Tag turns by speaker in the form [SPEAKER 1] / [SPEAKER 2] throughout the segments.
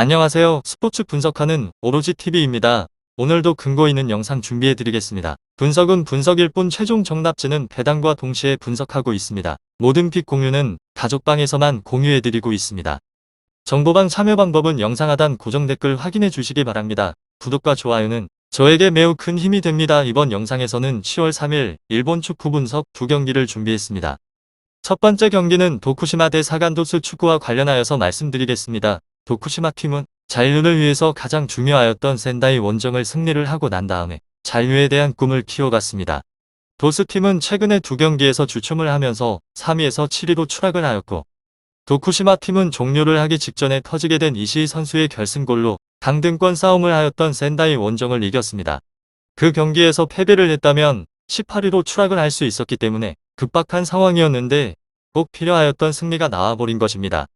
[SPEAKER 1] 안녕하세요. 스포츠 분석하는 오로지 TV입니다. 오늘도 근거 있는 영상 준비해 드리겠습니다. 분석은 분석일 뿐 최종 정답지는 배당과 동시에 분석하고 있습니다. 모든 픽 공유는 가족방에서만 공유해 드리고 있습니다. 정보방 참여 방법은 영상 하단 고정 댓글 확인해 주시기 바랍니다. 구독과 좋아요는 저에게 매우 큰 힘이 됩니다. 이번 영상에서는 10월 3일 일본 축구 분석 두 경기를 준비했습니다. 첫 번째 경기는 도쿠시마 대 사간도스 축구와 관련하여서 말씀드리겠습니다. 도쿠시마 팀은 잔류를 위해서 가장 중요하였던 센다이 원정을 승리를 하고 난 다음에 잔류에 대한 꿈을 키워갔습니다. 도스 팀은 최근에 두 경기에서 주춤을 하면서 3위에서 7위로 추락을 하였고 도쿠시마 팀은 종료를 하기 직전에 터지게 된 이시이 선수의 결승골로 강등권 싸움을 하였던 센다이 원정을 이겼습니다. 그 경기에서 패배를 했다면 18위로 추락을 할 수 있었기 때문에 급박한 상황이었는데 꼭 필요하였던 승리가 나와버린 것입니다.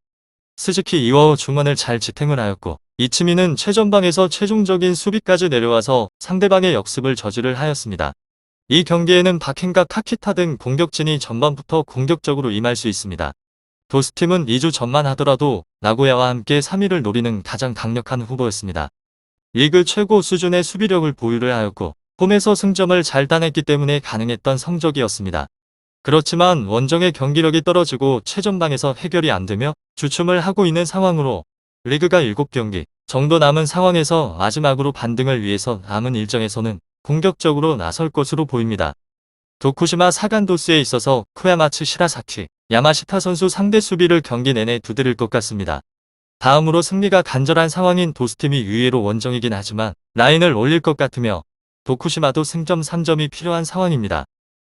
[SPEAKER 1] 스즈키 이와오 중원을 잘 지탱을 하였고 이치미는 최전방에서 최종적인 수비까지 내려와서 상대방의 역습을 저지를 하였습니다. 이 경기에는 박행과 카키타 등 공격진이 전반부터 공격적으로 임할 수 있습니다. 도스팀은 2주 전만 하더라도 나고야와 함께 3위를 노리는 가장 강력한 후보였습니다. 리그 최고 수준의 수비력을 보유를 하였고 홈에서 승점을 잘 따냈기 때문에 가능했던 성적이었습니다. 그렇지만 원정의 경기력이 떨어지고 최전방에서 해결이 안 되며 주춤을 하고 있는 상황으로 리그가 7경기 정도 남은 상황에서 마지막으로 반등을 위해서 남은 일정에서는 공격적으로 나설 것으로 보입니다. 도쿠시마 사간도스에 있어서 쿠야마츠 시라사키, 야마시타 선수 상대 수비를 경기 내내 두드릴 것 같습니다. 다음으로 승리가 간절한 상황인 도스팀이 의외로 원정이긴 하지만 라인을 올릴 것 같으며 도쿠시마도 승점 3점이 필요한 상황입니다.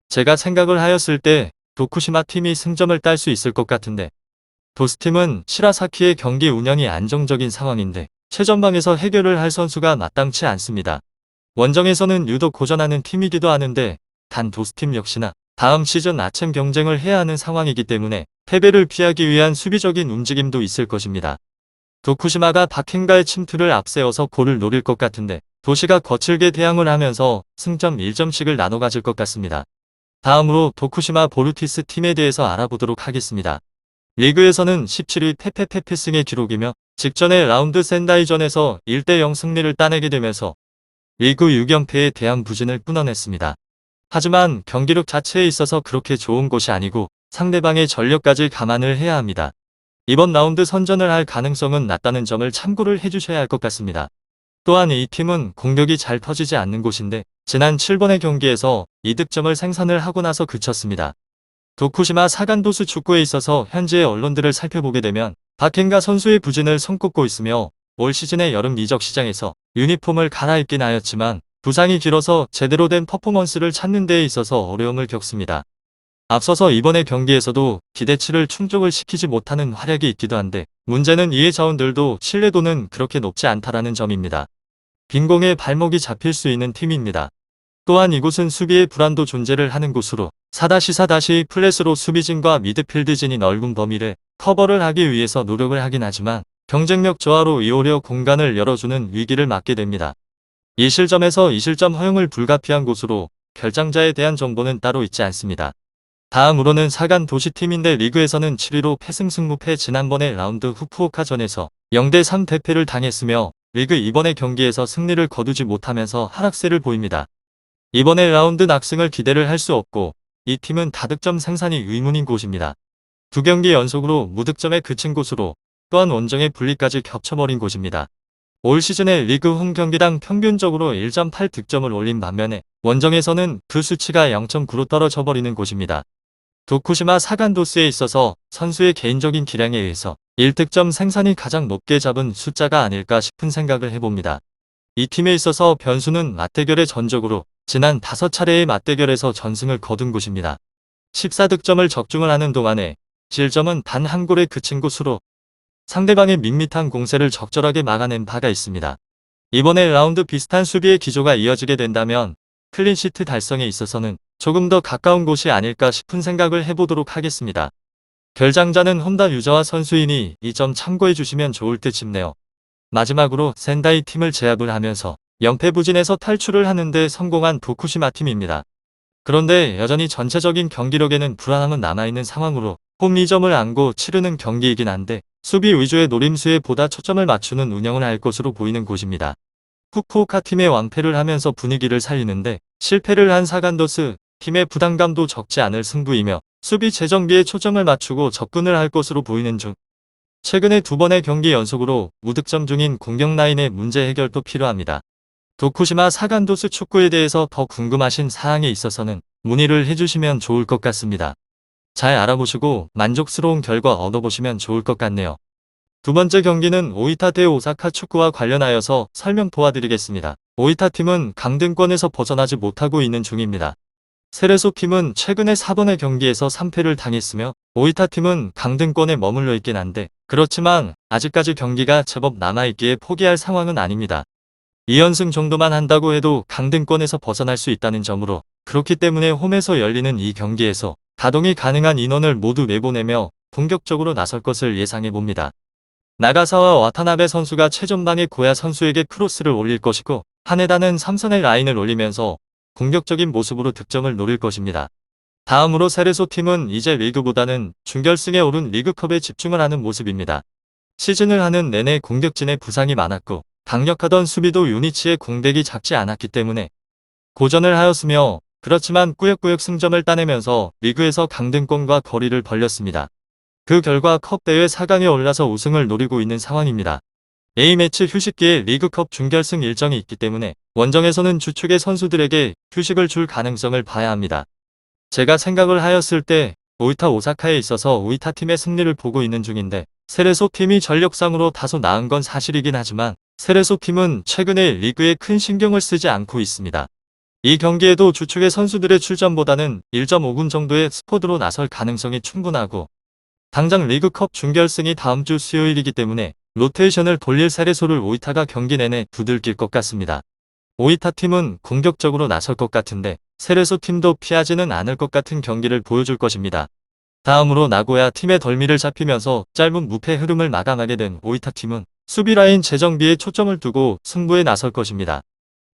[SPEAKER 1] 제가 생각을 하였을 때 도쿠시마 팀이 승점을 딸 수 있을 것 같은데 도스팀은 시라사키의 경기 운영이 안정적인 상황인데 최전방에서 해결을 할 선수가 마땅치 않습니다. 원정에서는 유독 고전하는 팀이기도 하는데 단 도스팀 역시나 다음 시즌 아챔 경쟁을 해야 하는 상황이기 때문에 패배를 피하기 위한 수비적인 움직임도 있을 것입니다. 도쿠시마가 박행가의 침투를 앞세워서 골을 노릴 것 같은데 도시가 거칠게 대항을 하면서 승점 1점씩을 나눠 가질 것 같습니다. 다음으로 도쿠시마 보르티스 팀에 대해서 알아보도록 하겠습니다. 리그에서는 17위 페페페페 승의 기록이며 직전의 라운드 센다이전에서 1대0 승리를 따내게 되면서 리그 6연패에 대한 부진을 끊어냈습니다. 하지만 경기력 자체에 있어서 그렇게 좋은 곳이 아니고 상대방의 전력까지 감안을 해야 합니다. 이번 라운드 선전을 할 가능성은 낮다는 점을 참고를 해주셔야 할 것 같습니다. 또한 이 팀은 공격이 잘 터지지 않는 곳인데 지난 7번의 경기에서 이득점을 생산을 하고 나서 그쳤습니다. 도쿠시마 사간도스 축구에 있어서 현재의 언론들을 살펴보게 되면 박행가 선수의 부진을 손꼽고 있으며 올 시즌의 여름 이적 시장에서 유니폼을 갈아입긴 하였지만 부상이 길어서 제대로 된 퍼포먼스를 찾는 데에 있어서 어려움을 겪습니다. 앞서서 이번의 경기에서도 기대치를 충족을 시키지 못하는 활약이 있기도 한데 문제는 이해 자원들도 신뢰도는 그렇게 높지 않다라는 점입니다. 빈공에 발목이 잡힐 수 있는 팀입니다. 또한 이곳은 수비의 불안도 존재를 하는 곳으로 4-4- 플랫으로 수비진과 미드필드진이 넓은 범위를 커버를 하기 위해서 노력을 하긴 하지만 경쟁력 저하로 이오려 공간을 열어주는 위기를 맞게 됩니다. 이 실점에서 이 실점 허용을 불가피한 곳으로 결장자에 대한 정보는 따로 있지 않습니다. 다음으로는 사간 도시팀인데 리그에서는 7위로 패승승무패 지난번에 라운드 후쿠오카전에서 0대3 대패를 당했으며 리그 이번의 경기에서 승리를 거두지 못하면서 하락세를 보입니다. 이번에 라운드 낙승을 기대를 할 수 없고 이 팀은 다득점 생산이 의문인 곳입니다. 두 경기 연속으로 무득점에 그친 곳으로 또한 원정의 분리까지 겹쳐버린 곳입니다. 올 시즌에 리그 홈 경기당 평균적으로 1.8 득점을 올린 반면에 원정에서는 그 수치가 0.9로 떨어져 버리는 곳입니다. 도쿠시마 사간도스에 있어서 선수의 개인적인 기량에 의해서 1득점 생산이 가장 높게 잡은 숫자가 아닐까 싶은 생각을 해봅니다. 이 팀에 있어서 변수는 맞대결의 전적으로 지난 5차례의 맞대결에서 전승을 거둔 곳입니다. 14득점을 적중을 하는 동안에 질점은 단 한 골에 그친 곳으로 상대방의 밋밋한 공세를 적절하게 막아낸 바가 있습니다. 이번에 라운드 비슷한 수비의 기조가 이어지게 된다면 클린시트 달성에 있어서는 조금 더 가까운 곳이 아닐까 싶은 생각을 해보도록 하겠습니다. 결장자는 혼다 유저와 선수이니 이 점 참고해 주시면 좋을 듯 싶네요. 마지막으로 센다이 팀을 제압을 하면서 연패 부진에서 탈출을 하는데 성공한 도쿠시마 팀입니다. 그런데 여전히 전체적인 경기력에는 불안함은 남아있는 상황으로 홈 2점을 안고 치르는 경기이긴 한데 수비 위주의 노림수에 보다 초점을 맞추는 운영을 할 것으로 보이는 곳입니다. 후쿠오카 팀의 왕패를 하면서 분위기를 살리는데 실패를 한 사간도스 팀의 부담감도 적지 않을 승부이며 수비 재정비에 초점을 맞추고 접근을 할 것으로 보이는 중 최근에 두 번의 경기 연속으로 무득점 중인 공격 라인의 문제 해결도 필요합니다. 도쿠시마 사간도스 축구에 대해서 더 궁금하신 사항에 있어서는 문의를 해주시면 좋을 것 같습니다. 잘 알아보시고 만족스러운 결과 얻어보시면 좋을 것 같네요. 두 번째 경기는 오이타 대 오사카 축구와 관련하여서 설명 도와드리겠습니다. 오이타 팀은 강등권에서 벗어나지 못하고 있는 중입니다. 세레소 팀은 최근에 4번의 경기에서 3패를 당했으며 오이타 팀은 강등권에 머물러 있긴 한데 그렇지만 아직까지 경기가 제법 남아있기에 포기할 상황은 아닙니다. 2연승 정도만 한다고 해도 강등권에서 벗어날 수 있다는 점으로 그렇기 때문에 홈에서 열리는 이 경기에서 가동이 가능한 인원을 모두 내보내며 공격적으로 나설 것을 예상해 봅니다. 나가사와 와타나베 선수가 최전방의 고야 선수에게 크로스를 올릴 것이고 하네다는 3선의 라인을 올리면서 공격적인 모습으로 득점을 노릴 것입니다. 다음으로 세레소 팀은 이제 리그보다는 준결승에 오른 리그컵에 집중을 하는 모습입니다. 시즌을 하는 내내 공격진에 부상이 많았고 강력하던 수비도 유니치의 공백이 작지 않았기 때문에 고전을 하였으며 그렇지만 꾸역꾸역 승점을 따내면서 리그에서 강등권과 거리를 벌렸습니다. 그 결과 컵 대회 4강에 올라서 우승을 노리고 있는 상황입니다. A매치 휴식기에 리그컵 준결승 일정이 있기 때문에 원정에서는 주축의 선수들에게 휴식을 줄 가능성을 봐야 합니다. 제가 생각을 하였을 때 오이타 오사카에 있어서 오이타 팀의 승리를 보고 있는 중인데 세레소 팀이 전력상으로 다소 나은 건 사실이긴 하지만 세레소 팀은 최근에 리그에 큰 신경을 쓰지 않고 있습니다. 이 경기에도 주축의 선수들의 출전보다는 1.5군 정도의 스쿼드로 나설 가능성이 충분하고 당장 리그컵 준결승이 다음 주 수요일이기 때문에 로테이션을 돌릴 세레소를 오이타가 경기 내내 두들길 것 같습니다. 오이타 팀은 공격적으로 나설 것 같은데 세레소 팀도 피하지는 않을 것 같은 경기를 보여줄 것입니다. 다음으로 나고야 팀의 덜미를 잡히면서 짧은 무패 흐름을 마감하게 된 오이타 팀은 수비 라인 재정비에 초점을 두고 승부에 나설 것입니다.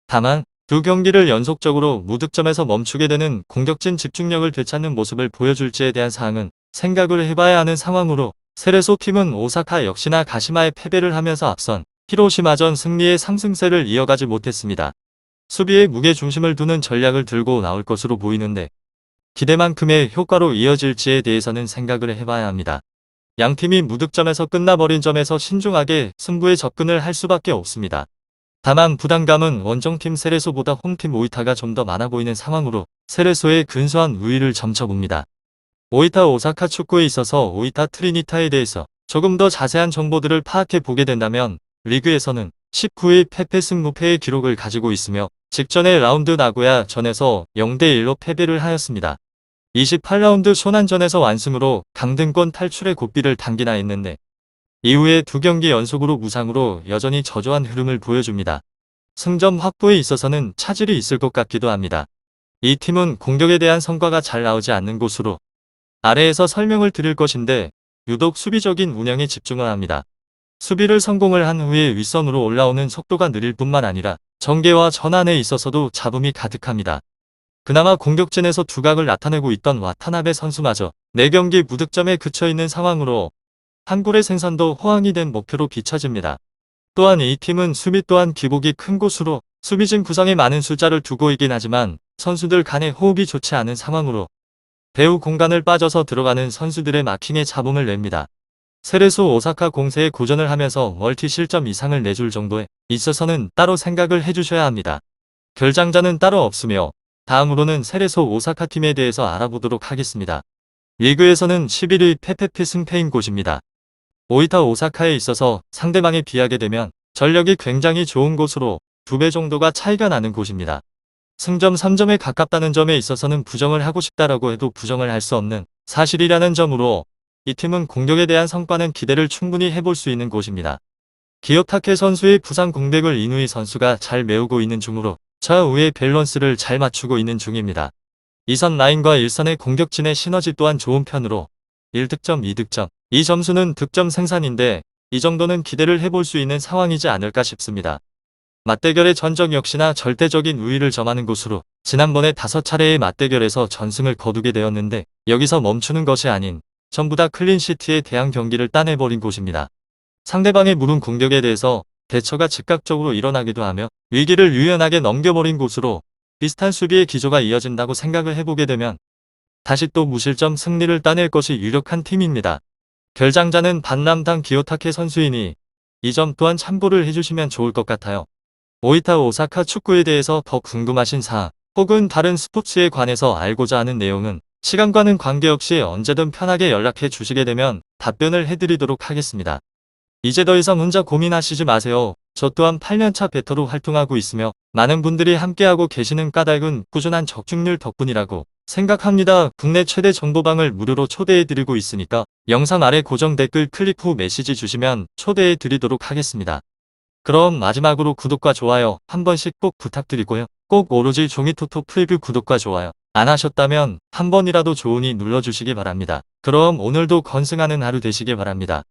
[SPEAKER 1] 다만 두 경기를 연속적으로 무득점에서 멈추게 되는 공격진 집중력을 되찾는 모습을 보여줄지에 대한 사항은 생각을 해봐야 하는 상황으로 세레소 팀은 오사카 역시나 가시마의 패배를 하면서 앞선 히로시마전 승리의 상승세를 이어가지 못했습니다. 수비에 무게 중심을 두는 전략을 들고 나올 것으로 보이는데 기대만큼의 효과로 이어질지에 대해서는 생각을 해봐야 합니다. 양 팀이 무득점에서 끝나버린 점에서 신중하게 승부에 접근을 할 수밖에 없습니다. 다만 부담감은 원정팀 세레소보다 홈팀 오이타가 좀 더 많아 보이는 상황으로 세레소의 근소한 우위를 점쳐봅니다. 오이타 오사카 축구에 있어서 오이타 트리니타에 대해서 조금 더 자세한 정보들을 파악해 보게 된다면 리그에서는 19일 패패 승무패의 기록을 가지고 있으며 직전의 라운드 나고야 전에서 0대1로 패배를 하였습니다. 28라운드 소난전에서 완승으로 강등권 탈출의 고비를 당기나 했는데 이후에 두 경기 연속으로 무상으로 여전히 저조한 흐름을 보여줍니다. 승점 확보에 있어서는 차질이 있을 것 같기도 합니다. 이 팀은 공격에 대한 성과가 잘 나오지 않는 곳으로 아래에서 설명을 드릴 것인데 유독 수비적인 운영에 집중을 합니다. 수비를 성공을 한 후에 윗선으로 올라오는 속도가 느릴 뿐만 아니라 전개와 전환에 있어서도 잡음이 가득합니다. 그나마 공격진에서 두각을 나타내고 있던 와타나베 선수마저 4경기 무득점에 그쳐있는 상황으로 한 골의 생산도 호황이 된 목표로 비춰집니다. 또한 이 팀은 수비 또한 기복이 큰 곳으로 수비진 구성에 많은 숫자를 두고 있긴 하지만 선수들 간의 호흡이 좋지 않은 상황으로 배우 공간을 빠져서 들어가는 선수들의 마킹에 잡음을 냅니다. 세레소 오사카 공세에 고전을 하면서 멀티 실점 이상을 내줄 정도에 있어서는 따로 생각을 해주셔야 합니다. 결장자는 따로 없으며 다음으로는 세레소 오사카 팀에 대해서 알아보도록 하겠습니다. 리그에서는 11위 페페페 승패인 곳입니다. 오이타 오사카에 있어서 상대방에 비하게 되면 전력이 굉장히 좋은 곳으로 두 배 정도가 차이가 나는 곳입니다. 승점 3점에 가깝다는 점에 있어서는 부정을 하고 싶다라고 해도 부정을 할 수 없는 사실이라는 점으로 이 팀은 공격에 대한 성과는 기대를 충분히 해볼 수 있는 곳입니다. 기요타케 선수의 부상 공백을 이누이 선수가 잘 메우고 있는 중으로 좌우의 밸런스를 잘 맞추고 있는 중입니다. 2선 라인과 1선의 공격진의 시너지 또한 좋은 편으로 1득점, 2득점. 이 점수는 득점 생산인데 이 정도는 기대를 해볼 수 있는 상황이지 않을까 싶습니다. 맞대결의 전적 역시나 절대적인 우위를 점하는 곳으로 지난번에 다섯 차례의 맞대결에서 전승을 거두게 되었는데 여기서 멈추는 것이 아닌 전부 다 클린시트에 대한 경기를 따내버린 곳입니다. 상대방의 무른 공격에 대해서 대처가 즉각적으로 일어나기도 하며 위기를 유연하게 넘겨버린 곳으로 비슷한 수비의 기조가 이어진다고 생각을 해보게 되면 다시 또 무실점 승리를 따낼 것이 유력한 팀입니다. 결장자는 반남당 기요타케 선수이니 이 점 또한 참고를 해주시면 좋을 것 같아요. 오이타 오사카 축구에 대해서 더 궁금하신 사항 혹은 다른 스포츠에 관해서 알고자 하는 내용은 시간과는 관계없이 언제든 편하게 연락해 주시게 되면 답변을 해드리도록 하겠습니다. 이제 더 이상 혼자 고민하시지 마세요. 저 또한 8년차 베터로 활동하고 있으며 많은 분들이 함께하고 계시는 까닭은 꾸준한 적중률 덕분이라고 생각합니다. 국내 최대 정보방을 무료로 초대해드리고 있으니까 영상 아래 고정 댓글 클릭 후 메시지 주시면 초대해드리도록 하겠습니다. 그럼 마지막으로 구독과 좋아요 한 번씩 꼭 부탁드리고요. 꼭 오로지 종이토토 프리뷰 구독과 좋아요 안 하셨다면 한 번이라도 좋으니 눌러주시기 바랍니다. 그럼 오늘도 건승하는 하루 되시길 바랍니다.